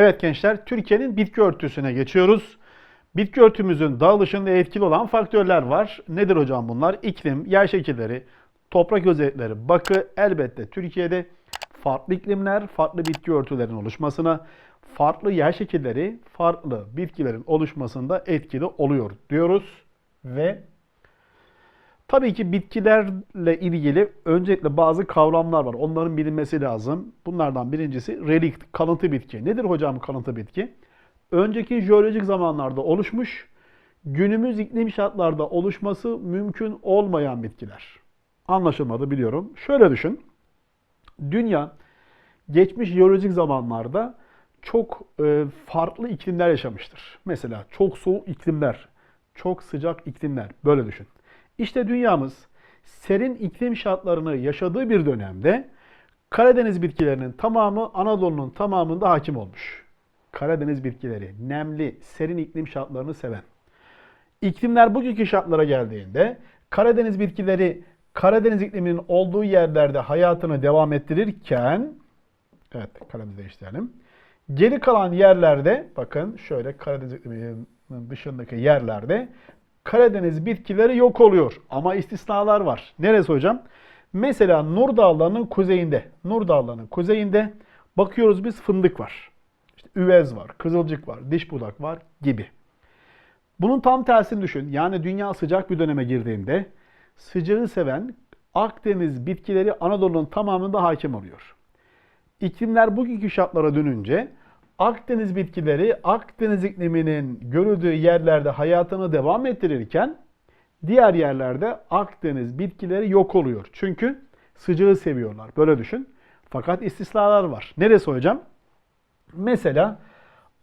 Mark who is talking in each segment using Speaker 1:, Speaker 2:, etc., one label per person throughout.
Speaker 1: Evet gençler, Türkiye'nin bitki örtüsüne geçiyoruz. Bitki örtümüzün dağılışında etkili olan faktörler var. Nedir hocam bunlar? İklim, yer şekilleri, toprak özellikleri, bakı elbette Türkiye'de farklı iklimler, farklı bitki örtülerin oluşmasına, farklı yer şekilleri, farklı bitkilerin oluşmasında etkili oluyor diyoruz. Ve Tabii ki bitkilerle ilgili öncelikle bazı kavramlar var. Onların bilinmesi lazım. Bunlardan birincisi relikt, kalıntı bitki. Nedir hocam kalıntı bitki? Önceki jeolojik zamanlarda oluşmuş, günümüz iklim şartlarda oluşması mümkün olmayan bitkiler. Anlaşılmadı biliyorum. Şöyle düşün. Dünya geçmiş jeolojik zamanlarda çok e, farklı iklimler yaşamıştır. Mesela çok soğuk iklimler, çok sıcak iklimler. Böyle düşün. İşte dünyamız serin iklim şartlarını yaşadığı bir dönemde Karadeniz bitkilerinin tamamı Anadolu'nun tamamında hakim olmuş. Karadeniz bitkileri nemli, serin iklim şartlarını seven. İklimler bugünkü şartlara geldiğinde Karadeniz bitkileri Karadeniz ikliminin olduğu yerlerde hayatını devam ettirirken evet kalemizi değiştirelim. Geri kalan yerlerde bakın şöyle Karadeniz ikliminin dışındaki yerlerde Karadeniz bitkileri yok oluyor. Ama istisnalar var. Neresi hocam? Mesela Nur Dağları'nın kuzeyinde, Nur Dağları'nın kuzeyinde bakıyoruz biz fındık var. İşte üvez var, kızılcık var, diş budak var gibi. Bunun tam tersini düşün. Yani dünya sıcak bir döneme girdiğinde sıcağı seven Akdeniz bitkileri Anadolu'nun tamamında hakim oluyor. İklimler bugünkü şartlara dönünce Akdeniz bitkileri Akdeniz ikliminin görüldüğü yerlerde hayatını devam ettirirken diğer yerlerde Akdeniz bitkileri yok oluyor. Çünkü sıcağı seviyorlar. Böyle düşün. Fakat istisnalar var. Neresi hocam? Mesela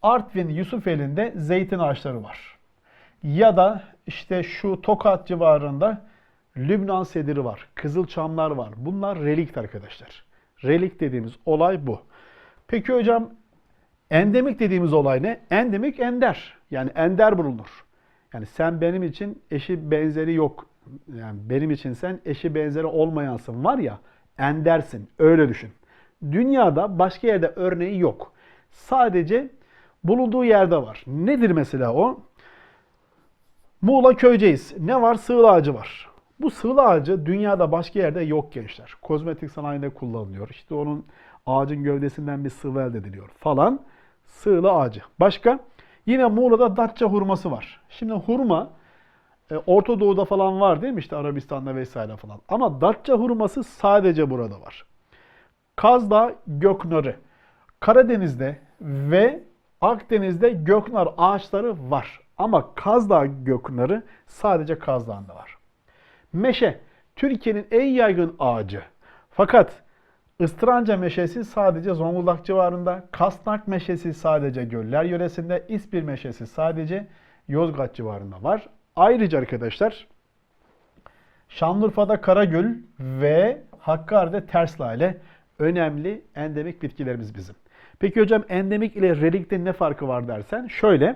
Speaker 1: Artvin Yusufeli'nde zeytin ağaçları var. Ya da işte şu Tokat civarında Lübnan sediri var. Kızılçamlar var. Bunlar relikt arkadaşlar. Relikt dediğimiz olay bu. Peki hocam Endemik dediğimiz olay ne? Endemik ender. Yani ender bulunur. Yani sen benim için eşi benzeri yok. Yani benim için sen eşi benzeri olmayansın var ya endersin. Öyle düşün. Dünyada başka yerde örneği yok. Sadece bulunduğu yerde var. Nedir mesela o? Muğla Köyceğiz. Ne var? Sığıl ağacı var. Bu sığıl ağacı dünyada başka yerde yok gençler. Kozmetik sanayinde kullanılıyor. İşte onun ağacın gövdesinden bir sıvı elde ediliyor falan. Sığılı ağacı. Başka? Yine Muğla'da Datça hurması var. Şimdi hurma e, Orta Doğu'da falan var değil mi? İşte Arabistan'da vesaire falan. Ama Datça hurması sadece burada var. Kazda göknarı. Karadeniz'de ve Akdeniz'de göknar ağaçları var. Ama Kazdağ göknarı sadece Kaz Dağı'nda var. Meşe, Türkiye'nin en yaygın ağacı. Fakat Istranca meşesi sadece Zonguldak civarında, Kasnak meşesi sadece göller yöresinde, İspir meşesi sadece Yozgat civarında var. Ayrıca arkadaşlar Şanlıurfa'da Karagül ve Hakkari'de Tersla ile önemli endemik bitkilerimiz bizim. Peki hocam endemik ile relikte ne farkı var dersen şöyle.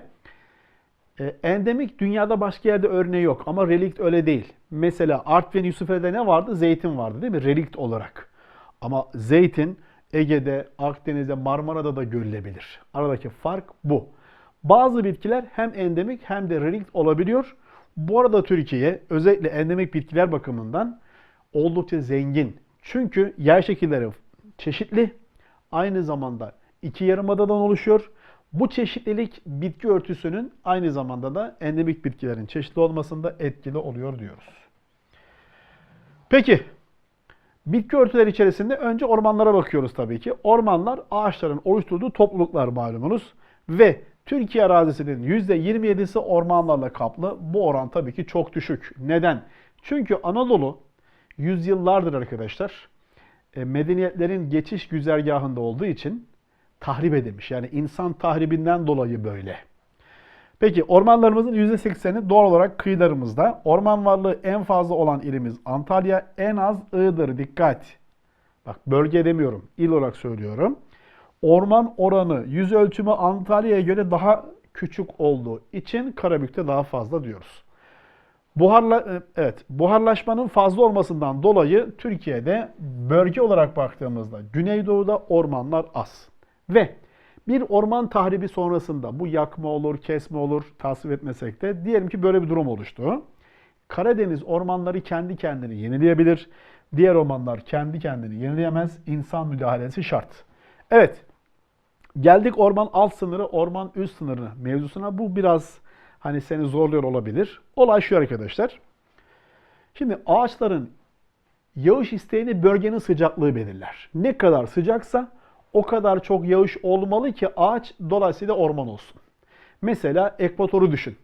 Speaker 1: E, endemik dünyada başka yerde örneği yok ama relikt öyle değil. Mesela Artvin Yusufeli'de ne vardı? Zeytin vardı değil mi? Relikt olarak. Ama zeytin Ege'de, Akdeniz'de, Marmara'da da görülebilir. Aradaki fark bu. Bazı bitkiler hem endemik hem de relikt olabiliyor. Bu arada Türkiye özellikle endemik bitkiler bakımından oldukça zengin. Çünkü yer şekilleri çeşitli. Aynı zamanda iki yarımadadan oluşuyor. Bu çeşitlilik bitki örtüsünün aynı zamanda da endemik bitkilerin çeşitli olmasında etkili oluyor diyoruz. Peki Bitki örtüleri içerisinde önce ormanlara bakıyoruz tabii ki. Ormanlar ağaçların oluşturduğu topluluklar malumunuz. Ve Türkiye arazisinin %27'si ormanlarla kaplı. Bu oran tabii ki çok düşük. Neden? Çünkü Anadolu yüzyıllardır arkadaşlar e, medeniyetlerin geçiş güzergahında olduğu için tahrip edilmiş. Yani insan tahribinden dolayı böyle. Peki ormanlarımızın %80'i doğal olarak kıyılarımızda. Orman varlığı en fazla olan ilimiz Antalya, en az Iğdır. Dikkat! Bak bölge demiyorum, il olarak söylüyorum. Orman oranı yüz ölçümü Antalya'ya göre daha küçük olduğu için Karabük'te daha fazla diyoruz. Buharla, e, evet, buharlaşmanın fazla olmasından dolayı Türkiye'de bölge olarak baktığımızda Güneydoğu'da ormanlar az. Ve Bir orman tahribi sonrasında bu yakma olur, kesme olur tasvip etmesek de diyelim ki böyle bir durum oluştu. Karadeniz ormanları kendi kendini yenileyebilir. Diğer ormanlar kendi kendini yenileyemez. İnsan müdahalesi şart. Evet. Geldik orman alt sınırı, orman üst sınırı mevzusuna. Bu biraz hani seni zorluyor olabilir. Olay şu arkadaşlar. Şimdi ağaçların yağış isteğini bölgenin sıcaklığı belirler. Ne kadar sıcaksa o kadar çok yağış olmalı ki ağaç dolayısıyla orman olsun. Mesela ekvatoru düşün.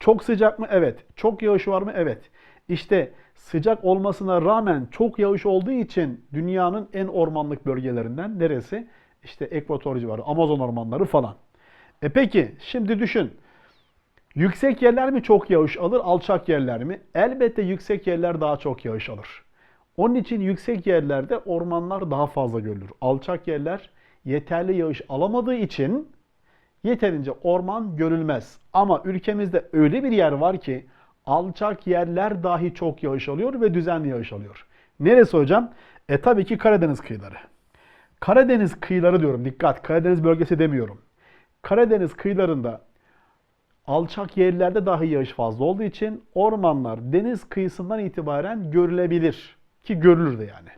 Speaker 1: Çok sıcak mı? Evet. Çok yağış var mı? Evet. İşte sıcak olmasına rağmen çok yağış olduğu için dünyanın en ormanlık bölgelerinden neresi? İşte ekvator civarı, Amazon ormanları falan. E peki şimdi düşün. Yüksek yerler mi çok yağış alır, alçak yerler mi? Elbette yüksek yerler daha çok yağış alır. Onun için yüksek yerlerde ormanlar daha fazla görülür. Alçak yerler yeterli yağış alamadığı için yeterince orman görülmez. Ama ülkemizde öyle bir yer var ki alçak yerler dahi çok yağış alıyor ve düzenli yağış alıyor. Neresi hocam? E tabii ki Karadeniz kıyıları. Karadeniz kıyıları diyorum. Dikkat. Karadeniz bölgesi demiyorum. Karadeniz kıyılarında alçak yerlerde dahi yağış fazla olduğu için ormanlar deniz kıyısından itibaren görülebilir. Ki görülür de yani.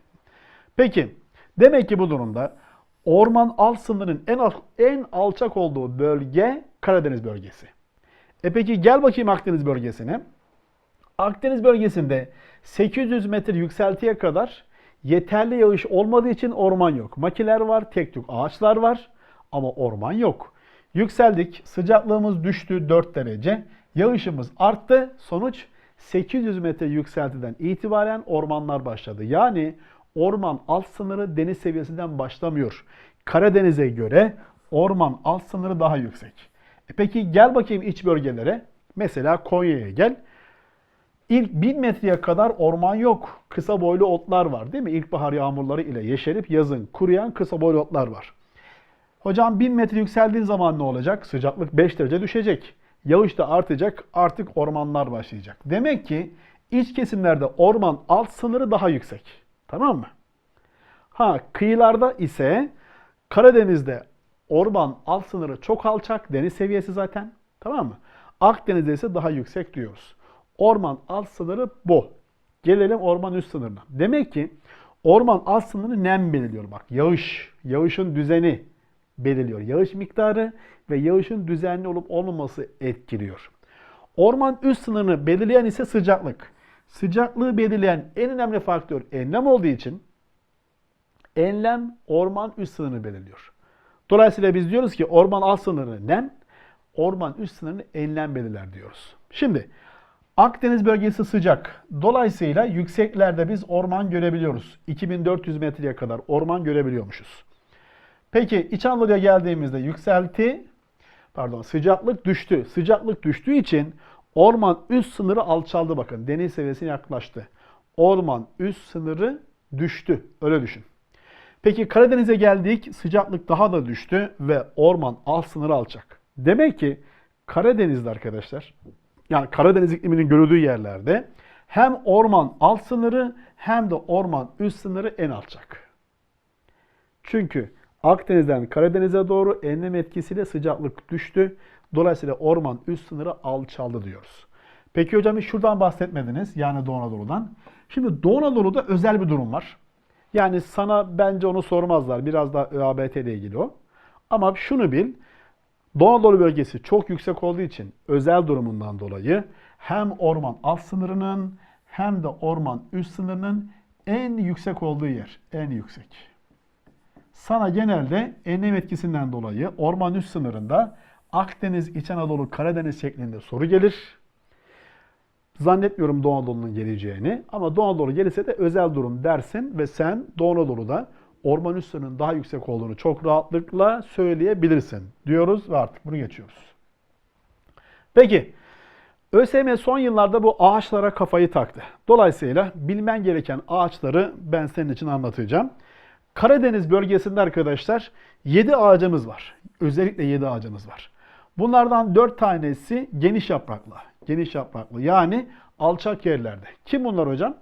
Speaker 1: Peki demek ki bu durumda orman alt sınırının en, al- en alçak olduğu bölge Karadeniz bölgesi. E peki gel bakayım Akdeniz bölgesine. Akdeniz bölgesinde 800 metre yükseltiye kadar yeterli yağış olmadığı için orman yok. Makiler var, tek tük ağaçlar var ama orman yok. Yükseldik, sıcaklığımız düştü 4 derece, yağışımız arttı. Sonuç 800 metre yükseltiden itibaren ormanlar başladı. Yani orman alt sınırı deniz seviyesinden başlamıyor. Karadeniz'e göre orman alt sınırı daha yüksek. E peki gel bakayım iç bölgelere. Mesela Konya'ya gel. İlk 1000 metreye kadar orman yok. Kısa boylu otlar var değil mi? İlkbahar yağmurları ile yeşerip yazın kuruyan kısa boylu otlar var. Hocam 1000 metre yükseldiğin zaman ne olacak? Sıcaklık 5 derece düşecek. Yağış da artacak. Artık ormanlar başlayacak. Demek ki iç kesimlerde orman alt sınırı daha yüksek. Tamam mı? Ha kıyılarda ise Karadeniz'de orman alt sınırı çok alçak. Deniz seviyesi zaten. Tamam mı? Akdeniz'de ise daha yüksek diyoruz. Orman alt sınırı bu. Gelelim orman üst sınırına. Demek ki orman alt sınırı nem belirliyor. Bak yağış, yağışın düzeni belirliyor. Yağış miktarı ve yağışın düzenli olup olmaması etkiliyor. Orman üst sınırını belirleyen ise sıcaklık. Sıcaklığı belirleyen en önemli faktör enlem olduğu için enlem orman üst sınırını belirliyor. Dolayısıyla biz diyoruz ki orman alt sınırını nem, orman üst sınırını enlem belirler diyoruz. Şimdi Akdeniz bölgesi sıcak. Dolayısıyla yükseklerde biz orman görebiliyoruz. 2400 metreye kadar orman görebiliyormuşuz. Peki İç Anadolu'ya geldiğimizde yükselti, pardon sıcaklık düştü. Sıcaklık düştüğü için orman üst sınırı alçaldı bakın. Deniz seviyesine yaklaştı. Orman üst sınırı düştü. Öyle düşün. Peki Karadeniz'e geldik. Sıcaklık daha da düştü ve orman alt sınırı alçak. Demek ki Karadeniz'de arkadaşlar yani Karadeniz ikliminin görüldüğü yerlerde hem orman alt sınırı hem de orman üst sınırı en alçak. Çünkü Akdeniz'den Karadeniz'e doğru enlem etkisiyle sıcaklık düştü. Dolayısıyla orman üst sınırı alçaldı diyoruz. Peki hocam hiç şuradan bahsetmediniz yani Doğu Anadolu'dan. Şimdi Doğu Anadolu'da özel bir durum var. Yani sana bence onu sormazlar. Biraz daha ÖABT ile ilgili o. Ama şunu bil. Doğu Anadolu bölgesi çok yüksek olduğu için özel durumundan dolayı hem orman alt sınırının hem de orman üst sınırının en yüksek olduğu yer. En yüksek. Sana genelde enlem etkisinden dolayı orman üst sınırında Akdeniz, İç Anadolu, Karadeniz şeklinde soru gelir. Zannetmiyorum Doğu Anadolu'nun geleceğini ama Doğu Anadolu gelirse de özel durum dersin ve sen Doğu Anadolu'da orman üst sınırının daha yüksek olduğunu çok rahatlıkla söyleyebilirsin diyoruz ve artık bunu geçiyoruz. Peki ÖSYM son yıllarda bu ağaçlara kafayı taktı. Dolayısıyla bilmen gereken ağaçları ben senin için anlatacağım. Karadeniz bölgesinde arkadaşlar 7 ağacımız var. Özellikle 7 ağacımız var. Bunlardan 4 tanesi geniş yapraklı. Geniş yapraklı yani alçak yerlerde. Kim bunlar hocam?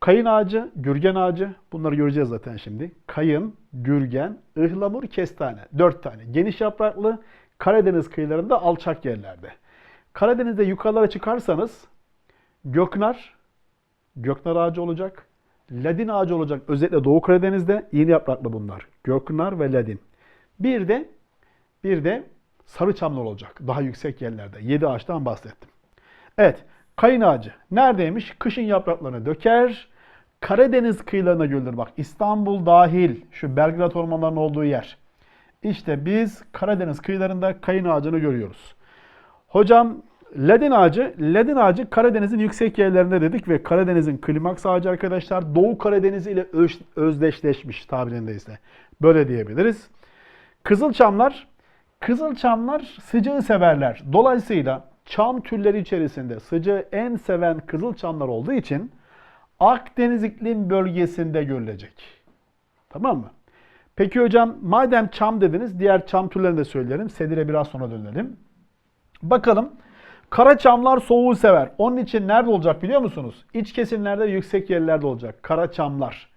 Speaker 1: Kayın ağacı, gürgen ağacı. Bunları göreceğiz zaten şimdi. Kayın, gürgen, ıhlamur, kestane. Dört tane. Geniş yapraklı Karadeniz kıyılarında alçak yerlerde. Karadeniz'de yukarılara çıkarsanız göknar, göknar ağacı olacak. Ladin ağacı olacak. Özellikle Doğu Karadeniz'de yeni yapraklı bunlar. Göknar ve ladin. Bir de bir de sarı çamlar olacak. Daha yüksek yerlerde. Yedi ağaçtan bahsettim. Evet. Kayın ağacı. Neredeymiş? Kışın yapraklarını döker. Karadeniz kıyılarına görülür. Bak İstanbul dahil. Şu Belgrad ormanlarının olduğu yer. İşte biz Karadeniz kıyılarında kayın ağacını görüyoruz. Hocam ladin ağacı, ladin ağacı Karadeniz'in yüksek yerlerinde dedik ve Karadeniz'in klimaks ağacı arkadaşlar Doğu Karadeniz ile öz- özdeşleşmiş tabirindeyse. Böyle diyebiliriz. Kızılçamlar, kızılçamlar sıcağı severler. Dolayısıyla çam türleri içerisinde sıcağı en seven kızılçamlar olduğu için Akdeniz iklim bölgesinde görülecek. Tamam mı? Peki hocam madem çam dediniz diğer çam türlerini de söyleyelim. Sedire biraz sonra dönelim. Bakalım. Kara çamlar soğuğu sever. Onun için nerede olacak biliyor musunuz? İç kesimlerde yüksek yerlerde olacak. Kara çamlar.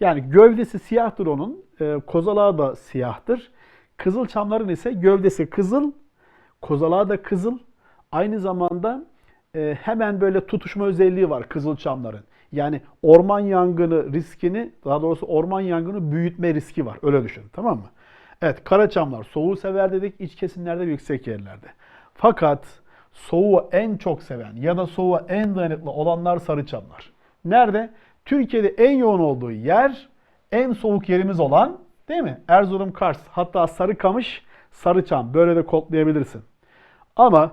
Speaker 1: Yani gövdesi siyahtır onun. E, kozalağı da siyahtır. Kızıl çamların ise gövdesi kızıl. Kozalağı da kızıl. Aynı zamanda e, hemen böyle tutuşma özelliği var kızıl çamların. Yani orman yangını riskini, daha doğrusu orman yangını büyütme riski var. Öyle düşün. Tamam mı? Evet, kara çamlar soğuğu sever dedik. iç kesimlerde yüksek yerlerde. Fakat soğuğu en çok seven ya da soğuğa en dayanıklı olanlar sarı çamlar. Nerede? Türkiye'de en yoğun olduğu yer, en soğuk yerimiz olan değil mi? Erzurum, Kars, hatta Sarıkamış, Sarıçam. Böyle de kodlayabilirsin. Ama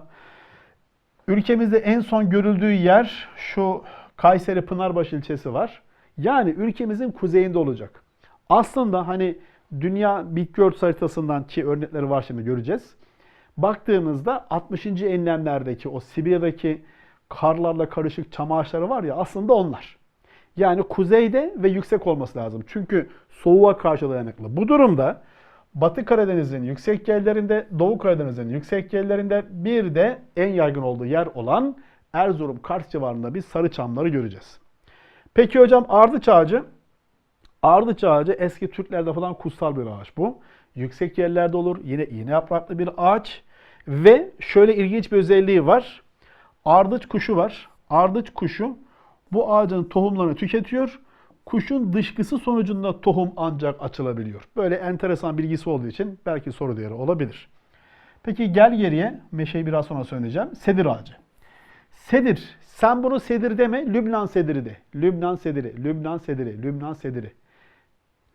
Speaker 1: ülkemizde en son görüldüğü yer şu Kayseri Pınarbaşı ilçesi var. Yani ülkemizin kuzeyinde olacak. Aslında hani dünya bitki örtüsü haritasından ki örnekleri var şimdi göreceğiz. Baktığımızda 60. enlemlerdeki o Sibirya'daki karlarla karışık çam ağaçları var ya aslında onlar. Yani kuzeyde ve yüksek olması lazım. Çünkü soğuğa karşı dayanıklı. Bu durumda Batı Karadeniz'in yüksek yerlerinde, Doğu Karadeniz'in yüksek yerlerinde bir de en yaygın olduğu yer olan Erzurum, Kars civarında biz sarı çamları göreceğiz. Peki hocam ardıç ağacı? Ardıç ağacı eski Türklerde falan kutsal bir ağaç bu. Yüksek yerlerde olur. Yine iğne yapraklı bir ağaç. Ve şöyle ilginç bir özelliği var. Ardıç kuşu var. Ardıç kuşu bu ağacın tohumlarını tüketiyor. Kuşun dışkısı sonucunda tohum ancak açılabiliyor. Böyle enteresan bilgisi olduğu için belki soru değeri olabilir. Peki gel geriye. Meşeyi biraz sonra söyleyeceğim. Sedir ağacı. Sedir. Sen bunu sedir deme. Lübnan sediri de. Lübnan sediri, Lübnan sediri, Lübnan sediri.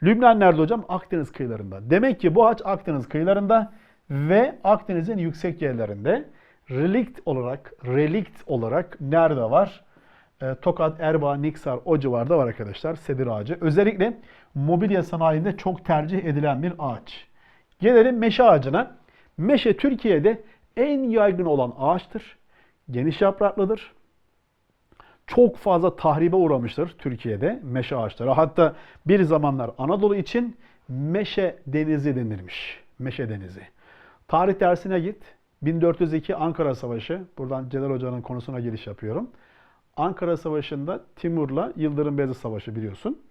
Speaker 1: Lübnan nerede hocam? Akdeniz kıyılarında. Demek ki bu ağaç Akdeniz kıyılarında ve Akdeniz'in yüksek yerlerinde relikt olarak relikt olarak nerede var? E, Tokat, Erbaa, Niksar o civarda var arkadaşlar sedir ağacı. Özellikle mobilya sanayinde çok tercih edilen bir ağaç. Gelelim meşe ağacına. Meşe Türkiye'de en yaygın olan ağaçtır. Geniş yapraklıdır. Çok fazla tahribe uğramıştır Türkiye'de meşe ağaçları. Hatta bir zamanlar Anadolu için meşe denizi denilmiş. Meşe denizi. Tarih dersine git. 1402 Ankara Savaşı. Buradan Celal Hoca'nın konusuna giriş yapıyorum. Ankara Savaşı'nda Timur'la Yıldırım Beyazıt Savaşı biliyorsun.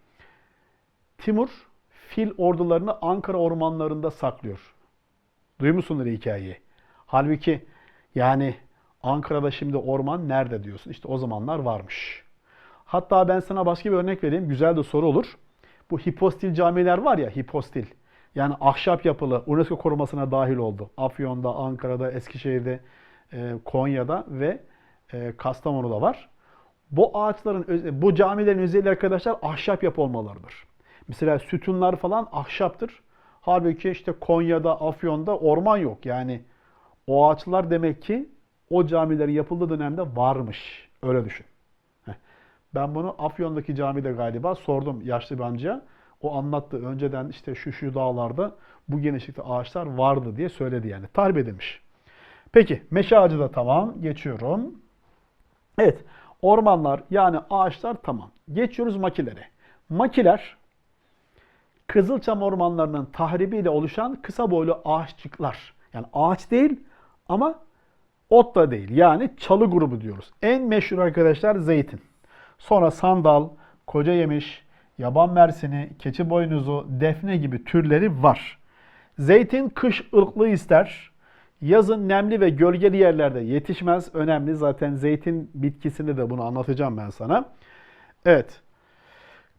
Speaker 1: Timur fil ordularını Ankara ormanlarında saklıyor. Duymuşsundur hikayeyi. Halbuki yani Ankara'da şimdi orman nerede diyorsun. İşte o zamanlar varmış. Hatta ben sana başka bir örnek vereyim. Güzel de soru olur. Bu hipostil camiler var ya hipostil. Yani ahşap yapılı UNESCO korumasına dahil oldu. Afyon'da, Ankara'da, Eskişehir'de, e, Konya'da ve e, Kastamonu'da var. Bu ağaçların, bu camilerin özelliği arkadaşlar ahşap yapı olmalarıdır. Mesela sütunlar falan ahşaptır. Halbuki işte Konya'da, Afyon'da orman yok. Yani o ağaçlar demek ki o camilerin yapıldığı dönemde varmış. Öyle düşün. Ben bunu Afyon'daki camide galiba sordum yaşlı bir amcaya. O anlattı. Önceden işte şu şu dağlarda bu genişlikte ağaçlar vardı diye söyledi yani. Tarif edilmiş. Peki meşe ağacı da tamam. Geçiyorum. Evet. Ormanlar yani ağaçlar tamam. Geçiyoruz makilere. Makiler Kızılçam ormanlarının tahribiyle oluşan kısa boylu ağaççıklar. Yani ağaç değil ama ot da değil. Yani çalı grubu diyoruz. En meşhur arkadaşlar zeytin. Sonra sandal, koca yemiş, yaban mersini, keçi boynuzu, defne gibi türleri var. Zeytin kış ılıklığı ister. Yazın nemli ve gölgeli yerlerde yetişmez. Önemli zaten zeytin bitkisini de bunu anlatacağım ben sana. Evet.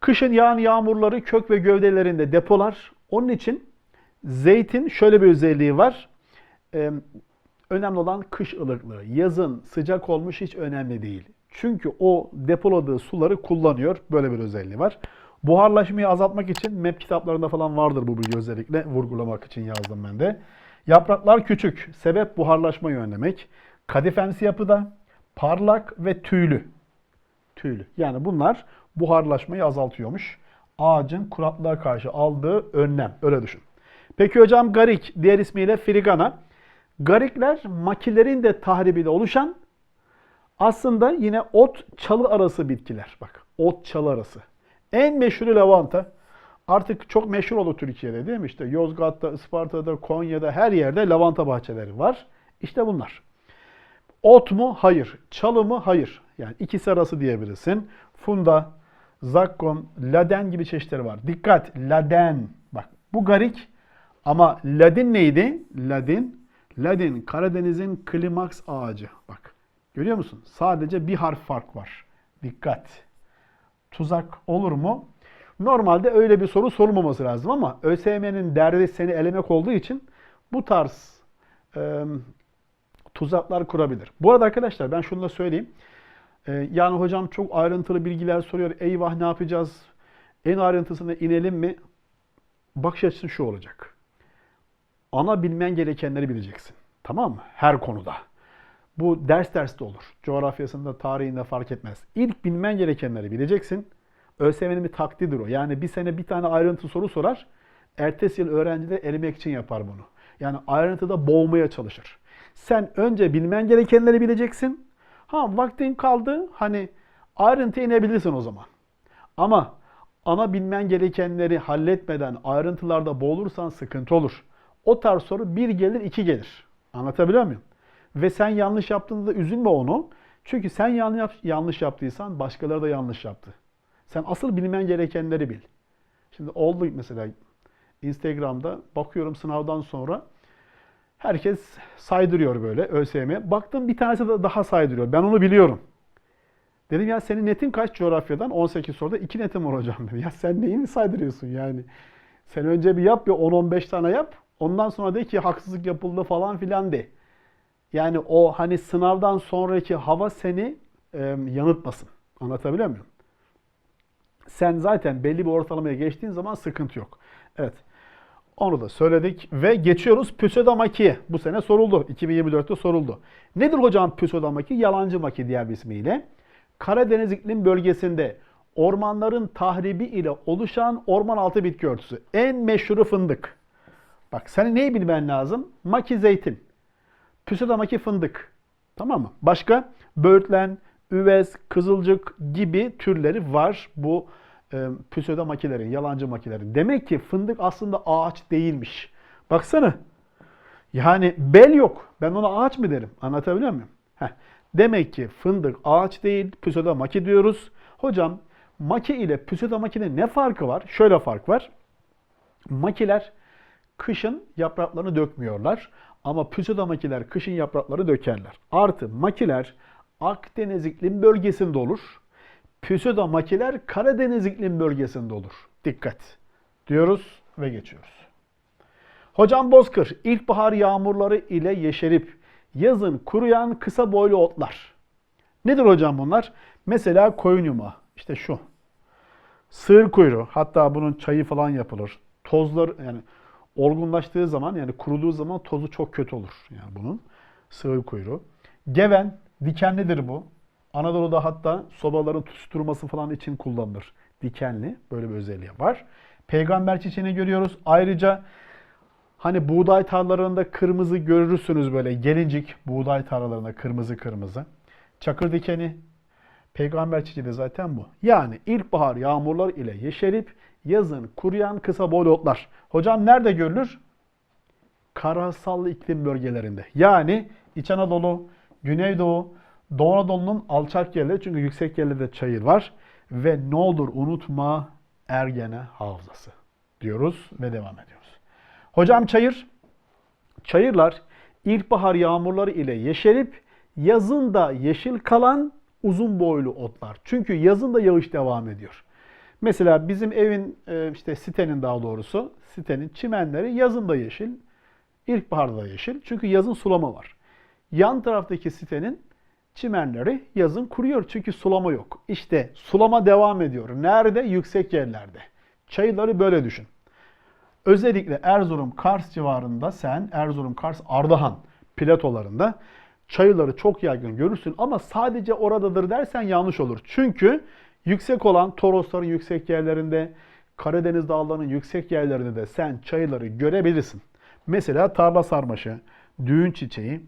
Speaker 1: Kışın yağan yağmurları kök ve gövdelerinde depolar. Onun için zeytin şöyle bir özelliği var. Ee, önemli olan kış ılıklığı. Yazın sıcak olmuş hiç önemli değil. Çünkü o depoladığı suları kullanıyor. Böyle bir özelliği var. Buharlaşmayı azaltmak için MEP kitaplarında falan vardır bu bilgi özellikle vurgulamak için yazdım ben de. Yapraklar küçük. Sebep buharlaşmayı önlemek. Kadifemsi yapıda, parlak ve tüylü. Tüylü. Yani bunlar buharlaşmayı azaltıyormuş. Ağacın kuraklığa karşı aldığı önlem. Öyle düşün. Peki hocam garik, diğer ismiyle frigana. Garikler makilerin de tahribiyle oluşan aslında yine ot çalı arası bitkiler. Bak ot çalı arası. En meşhuru lavanta. Artık çok meşhur oldu Türkiye'de değil mi? İşte Yozgat'ta, Isparta'da, Konya'da her yerde lavanta bahçeleri var. İşte bunlar. Ot mu? Hayır. Çalı mı? Hayır. Yani ikisi arası diyebilirsin. Funda, zakkon, laden gibi çeşitleri var. Dikkat! Laden. Bak bu garik ama ladin neydi? Ladin. Ladin Karadeniz'in klimaks ağacı. Bak görüyor musun? Sadece bir harf fark var. Dikkat. Tuzak olur mu? Normalde öyle bir soru sorulmaması lazım ama ÖSYM'nin derdi seni elemek olduğu için bu tarz e, tuzaklar kurabilir. Bu arada arkadaşlar ben şunu da söyleyeyim. E, yani hocam çok ayrıntılı bilgiler soruyor. Eyvah ne yapacağız? En ayrıntısına inelim mi? Bakış açısı şu olacak. Ana bilmen gerekenleri bileceksin. Tamam mı? Her konuda. Bu ders ders de olur. Coğrafyasında, tarihinde fark etmez. İlk bilmen gerekenleri bileceksin. ÖSYM'nin bir taktiğidir o. Yani bir sene bir tane ayrıntı soru sorar. Ertesi yıl öğrenci de elemek için yapar bunu. Yani ayrıntıda boğmaya çalışır. Sen önce bilmen gerekenleri bileceksin. Ha vaktin kaldı. Hani ayrıntıya inebilirsin o zaman. Ama ana bilmen gerekenleri halletmeden ayrıntılarda boğulursan sıkıntı olur. O tarz soru bir gelir iki gelir. Anlatabiliyor muyum? Ve sen yanlış yaptığında üzülme onu. Çünkü sen yanlış, yaptıysan başkaları da yanlış yaptı. Sen asıl bilmen gerekenleri bil. Şimdi oldu mesela Instagram'da bakıyorum sınavdan sonra herkes saydırıyor böyle ÖSYM. Baktım bir tanesi de daha saydırıyor. Ben onu biliyorum. Dedim ya senin netin kaç coğrafyadan? 18 soruda 2 netim var hocam dedi. Ya sen neyini saydırıyorsun yani? Sen önce bir yap ya 10-15 tane yap. Ondan sonra de ki haksızlık yapıldı falan filan de. Yani o hani sınavdan sonraki hava seni e, yanıltmasın. Anlatabiliyor muyum? Sen zaten belli bir ortalamaya geçtiğin zaman sıkıntı yok. Evet. Onu da söyledik ve geçiyoruz Püsödamaki. Bu sene soruldu. 2024'te soruldu. Nedir hocam Püsödamaki? Yalancı maki diğer bir ismiyle. Karadeniz iklim bölgesinde ormanların tahribi ile oluşan orman altı bitki örtüsü. En meşhuru fındık. Bak senin neyi bilmen lazım? Maki zeytin. Püsödamaki fındık. Tamam mı? Başka? Böğürtlen, üvez, kızılcık gibi türleri var bu e, püsödamakilerin, yalancı makilerin. Demek ki fındık aslında ağaç değilmiş. Baksana. Yani bel yok. Ben ona ağaç mı derim? Anlatabiliyor muyum? Heh. Demek ki fındık ağaç değil, püsödamaki diyoruz. Hocam maki ile püsödamakinin ne farkı var? Şöyle fark var. Makiler kışın yapraklarını dökmüyorlar. Ama püsödamakiler kışın yaprakları dökerler. Artı makiler Akdeniz iklim bölgesinde olur. Püsödamakiler Karadeniz iklim bölgesinde olur. Dikkat diyoruz ve geçiyoruz. Hocam Bozkır, ilkbahar yağmurları ile yeşerip yazın kuruyan kısa boylu otlar. Nedir hocam bunlar? Mesela koyun yumağı. İşte şu. Sığır kuyruğu. Hatta bunun çayı falan yapılır. Tozlar yani olgunlaştığı zaman yani kuruduğu zaman tozu çok kötü olur. Yani bunun sığır kuyruğu. Geven dikenlidir bu. Anadolu'da hatta sobaların tutuşturması falan için kullanılır. Dikenli. Böyle bir özelliği var. Peygamber çiçeğini görüyoruz. Ayrıca hani buğday tarlalarında kırmızı görürsünüz böyle. Gelincik buğday tarlalarında kırmızı kırmızı. Çakır dikeni. Peygamber çiçeği de zaten bu. Yani ilkbahar yağmurlar ile yeşerip yazın kuruyan kısa boylu otlar. Hocam nerede görülür? Karasal iklim bölgelerinde. Yani İç Anadolu, Güneydoğu, Doğu Anadolu'nun alçak yerleri çünkü yüksek yerlerde çayır var. Ve ne olur unutma Ergene Havzası diyoruz ve devam ediyoruz. Hocam çayır. Çayırlar ilkbahar yağmurları ile yeşerip yazın da yeşil kalan uzun boylu otlar. Çünkü yazın da yağış devam ediyor. Mesela bizim evin e, işte sitenin daha doğrusu sitenin çimenleri yazın da yeşil, ilkbaharda da yeşil. Çünkü yazın sulama var. Yan taraftaki sitenin çimenleri yazın kuruyor çünkü sulama yok. İşte sulama devam ediyor. Nerede? Yüksek yerlerde. Çayırları böyle düşün. Özellikle Erzurum, Kars civarında sen Erzurum, Kars, Ardahan platolarında çayırları çok yaygın görürsün ama sadece oradadır dersen yanlış olur. Çünkü yüksek olan Torosların yüksek yerlerinde, Karadeniz dağlarının yüksek yerlerinde de sen çayırları görebilirsin. Mesela tarla sarmaşı, düğün çiçeği,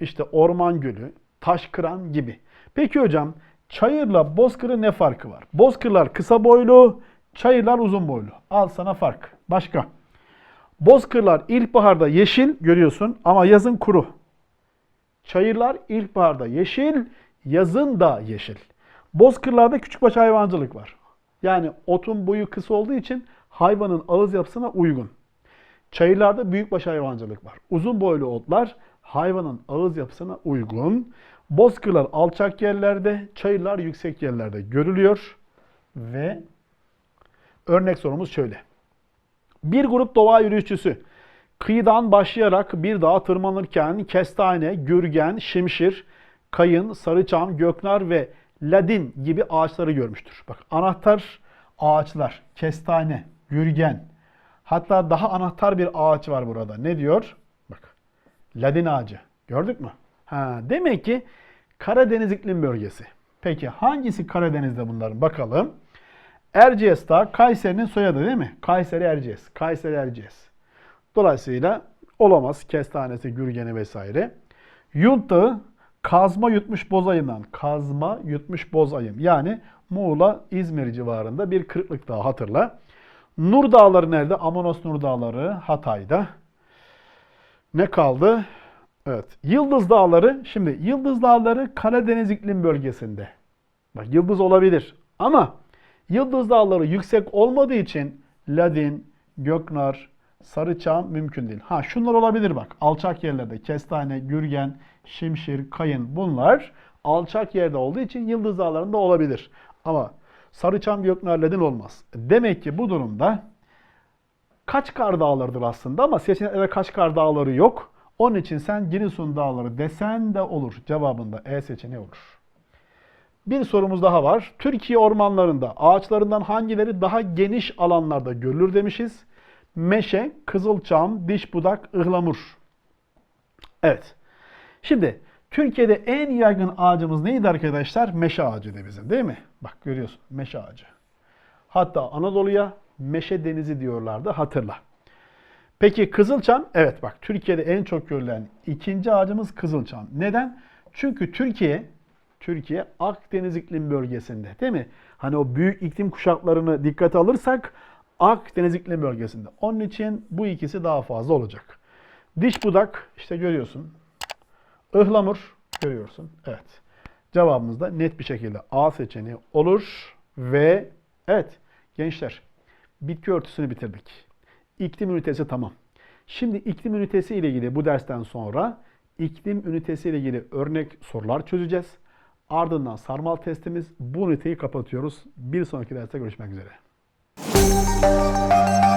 Speaker 1: işte orman gülü, taşkıran gibi. Peki hocam çayırla bozkırın ne farkı var? Bozkırlar kısa boylu, çayırlar uzun boylu. Al sana fark. Başka. Bozkırlar ilkbaharda yeşil görüyorsun ama yazın kuru. Çayırlar ilkbaharda yeşil, yazın da yeşil. Bozkırlarda küçükbaş hayvancılık var. Yani otun boyu kısa olduğu için hayvanın ağız yapısına uygun. Çayırlarda büyükbaş hayvancılık var. Uzun boylu otlar hayvanın ağız yapısına uygun. Bozkırlar alçak yerlerde, çayırlar yüksek yerlerde görülüyor. Ve örnek sorumuz şöyle. Bir grup doğa yürüyüşçüsü kıyıdan başlayarak bir dağa tırmanırken kestane, gürgen, şimşir, kayın, sarıçam, göknar ve ladin gibi ağaçları görmüştür. Bak anahtar ağaçlar, kestane, gürgen. Hatta daha anahtar bir ağaç var burada. Ne diyor? Bak. Ladin ağacı. Gördük mü? Ha, demek ki Karadeniz iklim bölgesi. Peki hangisi Karadeniz'de bunların? Bakalım. Erciyes Dağı Kayseri'nin soyadı değil mi? Kayseri Erciyes. Kayseri Erciyes. Dolayısıyla olamaz. Kestanesi, gürgeni vesaire. Yunt Dağı kazma yutmuş bozayından. Kazma yutmuş bozayım. Yani Muğla, İzmir civarında bir kırıklık dağı hatırla. Nur Dağları nerede? Amonos Nur Dağları Hatay'da. Ne kaldı? Evet. Yıldız Dağları. Şimdi Yıldız Dağları Karadeniz iklim bölgesinde. Bak yıldız olabilir. Ama Yıldız Dağları yüksek olmadığı için Ladin, Göknar, Sarıçam mümkün değil. Ha şunlar olabilir bak. Alçak yerlerde kestane, gürgen, şimşir, kayın bunlar alçak yerde olduğu için Yıldız Dağları'nda olabilir. Ama Sarıçam, Göknar, Ladin olmaz. Demek ki bu durumda Kaçkar Dağları'dır aslında ama seçeneklerde Kaçkar Dağları yok. Onun için sen Giresun Dağları desen de olur. Cevabında E seçeneği olur. Bir sorumuz daha var. Türkiye ormanlarında ağaçlarından hangileri daha geniş alanlarda görülür demişiz. Meşe, kızılçam, diş budak, ıhlamur. Evet. Şimdi Türkiye'de en yaygın ağacımız neydi arkadaşlar? Meşe ağacıydı bizim değil mi? Bak görüyorsun meşe ağacı. Hatta Anadolu'ya meşe denizi diyorlardı hatırla. Peki kızılçam? Evet bak Türkiye'de en çok görülen ikinci ağacımız kızılçam. Neden? Çünkü Türkiye Türkiye Akdeniz iklim bölgesinde değil mi? Hani o büyük iklim kuşaklarını dikkate alırsak Akdeniz iklim bölgesinde. Onun için bu ikisi daha fazla olacak. Diş budak işte görüyorsun. Ihlamur görüyorsun. Evet. Cevabımız da net bir şekilde A seçeneği olur ve evet gençler bitki örtüsünü bitirdik. İklim ünitesi tamam. Şimdi iklim ünitesi ile ilgili bu dersten sonra iklim ünitesi ile ilgili örnek sorular çözeceğiz. Ardından sarmal testimiz bu üniteyi kapatıyoruz. Bir sonraki derste görüşmek üzere. Música